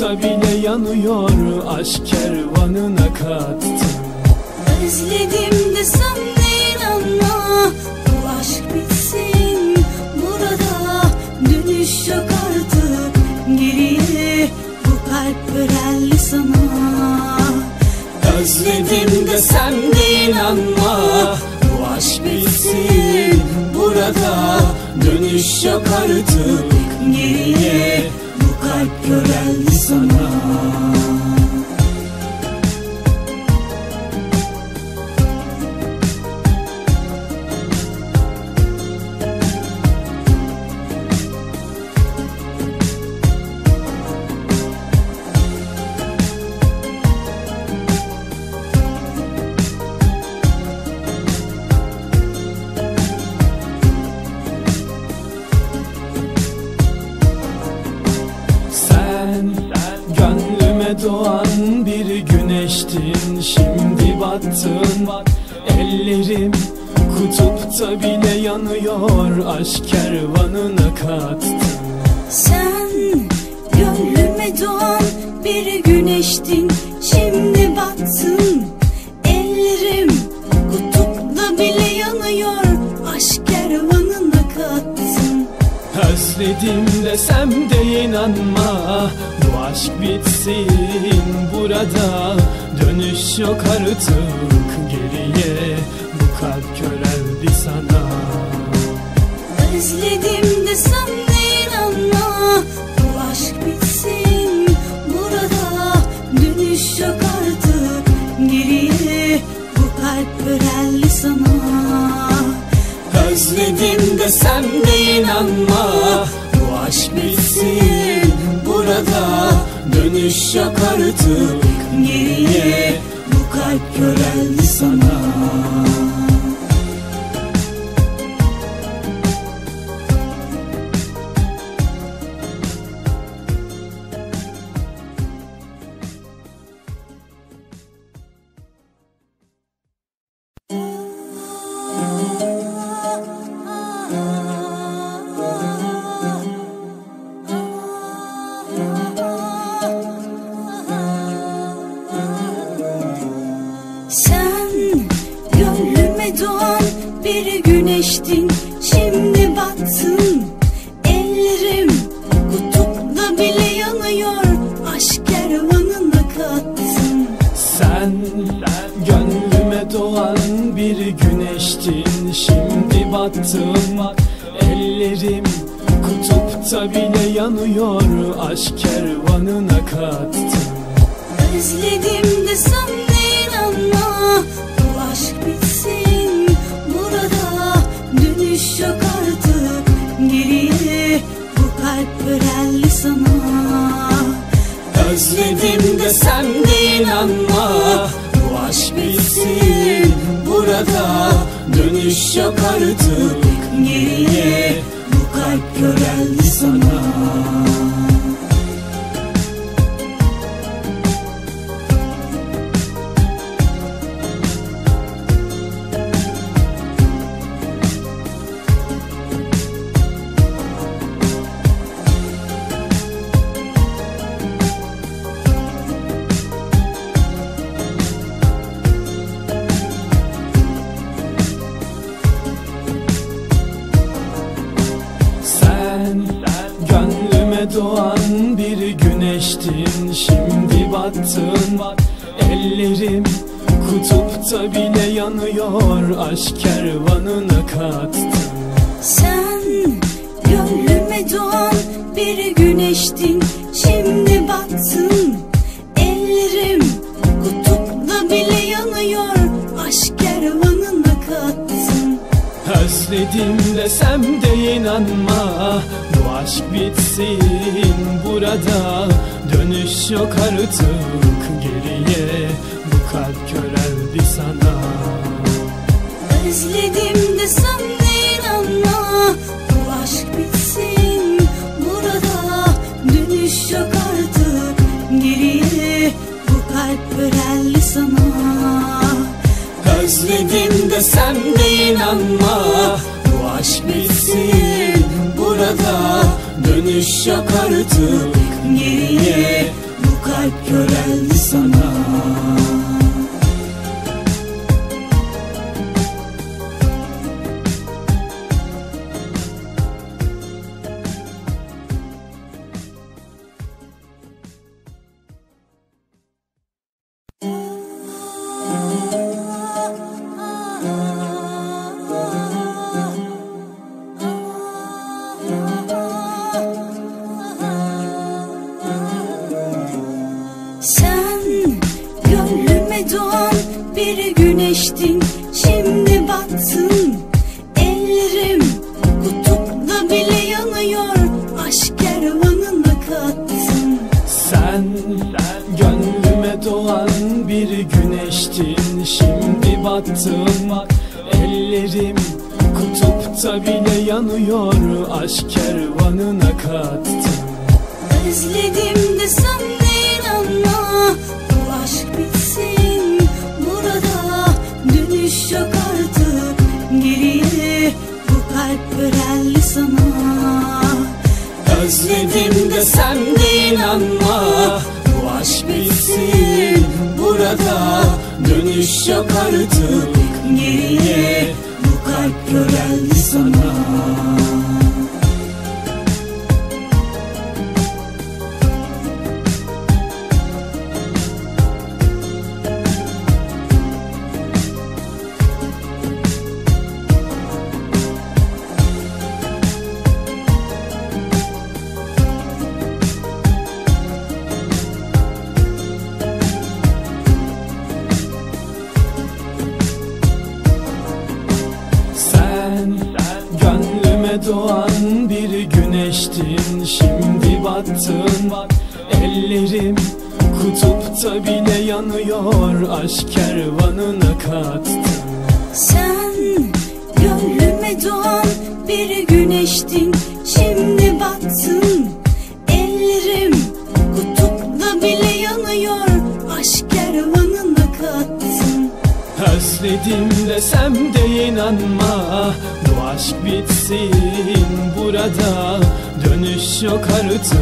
kutupta bile yanıyor Aşk kervanına kattın Özledim desem de inanma Bu aşk bitsin. Burada Dönüş yok artık geriye Bu kalp köreldi sana. Özledim desem de inanma Bu aşk bitsin. Burada Dönüş yok artık Geriye kalp köreldi sana Battın. Ellerim kutupta bile yanıyor Aşk kervanına kattın. Sen gönlüme doğan bir güneştin Şimdi battın Özledim desem de inanma. Bu aşk bitsin burada Dönüş yok artık. Geriye Bu kalp köreldi sana. Özledim desem de inanma. Bu aşk bitsin burada Dönüş yok artık. Geriye Bu kalp köreldi sana. Özledim desem de inanma burada Dönüş yok artık Geriye bu kalp köreldi sana güneştin Şimdi battın. Ellerim kutupta bile yanıyor Aşk kervanına kattın. Sen gönlüme doğan bir güneştin Şimdi battın. Ellerim kutupta bile yanıyor Aşk kervanına kattın. Özledim de inanma burada Dönüş yok artık. Geriye bu kalp köreldi doğan bir güneştin Şimdi battın. Ellerim kutupta bile yanıyor Aşk kervanına kattın. Sen gönlüme doğan bir güneştin Şimdi battın. Ellerim kutupta bile yanıyor Aşk kervanına kattın. Özledim desem de inanma Aşk bitsin burada Dönüş yok artık. Geriye Bu kalp köreldi sana. Özledim de sen de inanma. Bu aşk bitsin burada Dönüş yok artık. Geriye Bu kalp köreldi sana. Özledim de sen de inanma. Bu aşk bitsin burada Dönüş yok artık. Geriye Bu kalp köreldi sana bir güneştin Şimdi battın ellerim kutupta bile yanıyor Aşk kervanına kattın. Özledim de sen inanma Bu aşk bitsin. Burada Dönüş yok artık geriye Bu kalp köreldi sana. Özledim de sen de inanma Bu aşk bitsin burada Dönüş yok artık. Geriye Bu kalp köreldi sana doğan bir güneştin Şimdi battın. Ellerim kutupta bile yanıyor Aşk kervanına kattın. Sen gönlüme doğan bir güneştin Özledim desem de inanma. Bu aşk bitsin burada Dönüş yok artık.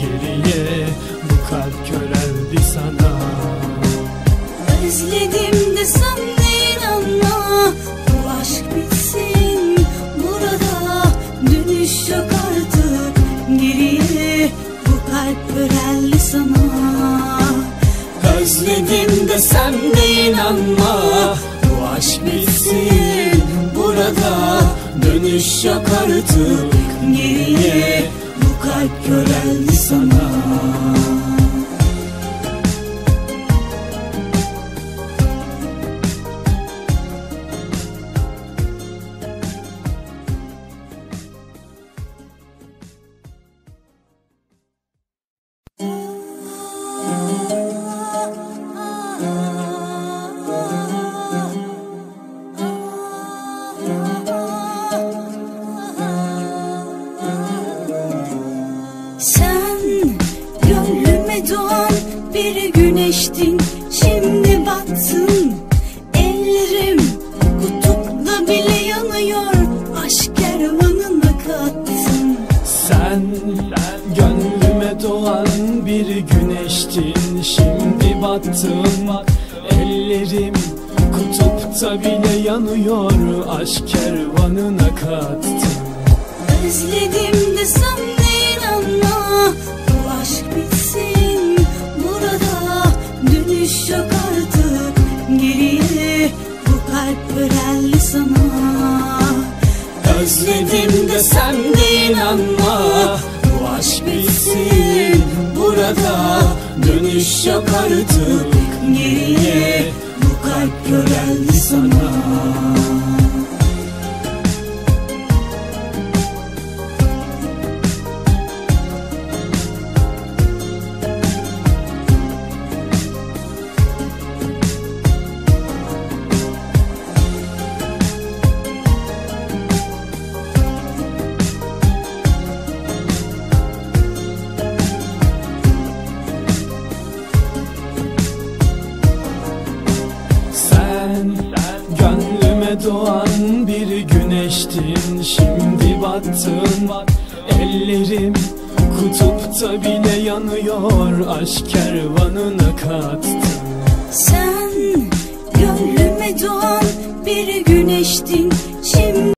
Geriye Bu kalp köreldi sana. Özledim de Özledim desem de inanma. Bu aşk bitsin burada Dönüş yok artık. Geriye Bu kalp köreldi sana Sen gönlüme doğan bir güneştin. Şimdi battın. Ellerim Kutupta bile yanıyor. Aşk kervanına kattın. Sen, sen gönlüme doğan bir güneştin. Şimdi battın. Ellerim kutupta bile yanıyor. Aşk kervanına kattın. Özledim de sen Köreldi sana. Özledim desem de inanma. Bu aşk bitsin burada. Dönüş yok artık geriye. Bu kalp köreldi sana Sen, gönlüme doğan bir güneştin. Şimdi battın Ellerim kutupta bile yanıyor. Aşk kervanına kattın. Sen gönlüme doğan bir güneştin. Şimdi